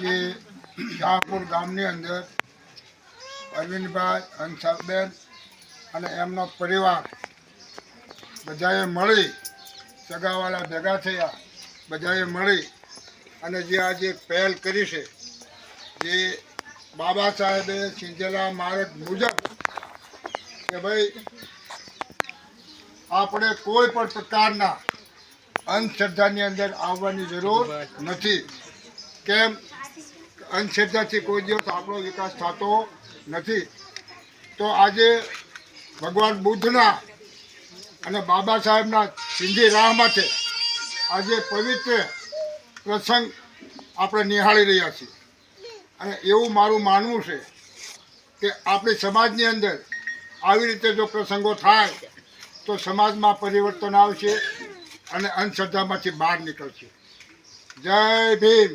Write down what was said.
જે શાહપુર ગામની અંદર અરવિંદભાઈ હંસાબેન અને એમનો પરિવાર બધાએ મળી સગાવાળા ભેગા થયા, બધાએ મળી અને જે આજે પહેલ કરી છે, જે બાબા સાહેબે સિંધેલા માર્ગ મુજબ કે ભાઈ આપણે કોઈ પણ પ્રકારના અંધશ્રદ્ધાની અંદર આવવાની જરૂર નથી. કેમ? અંધશ્રદ્ધાથી કોઈ દિવસ આપણો વિકાસ થતો નથી. તો આજે ભગવાન બુદ્ધના અને બાબા સાહેબના સિંધી રાહ માટે આજે પવિત્ર પ્રસંગ આપણે નિહાળી રહ્યા છીએ. અને એવું મારું માનવું છે કે આપણી સમાજની અંદર આવી રીતે જો પ્રસંગો થાય, તો સમાજમાં પરિવર્તન આવશે અને અંધશ્રદ્ધામાંથી બહાર નીકળશે. જય ભીમ.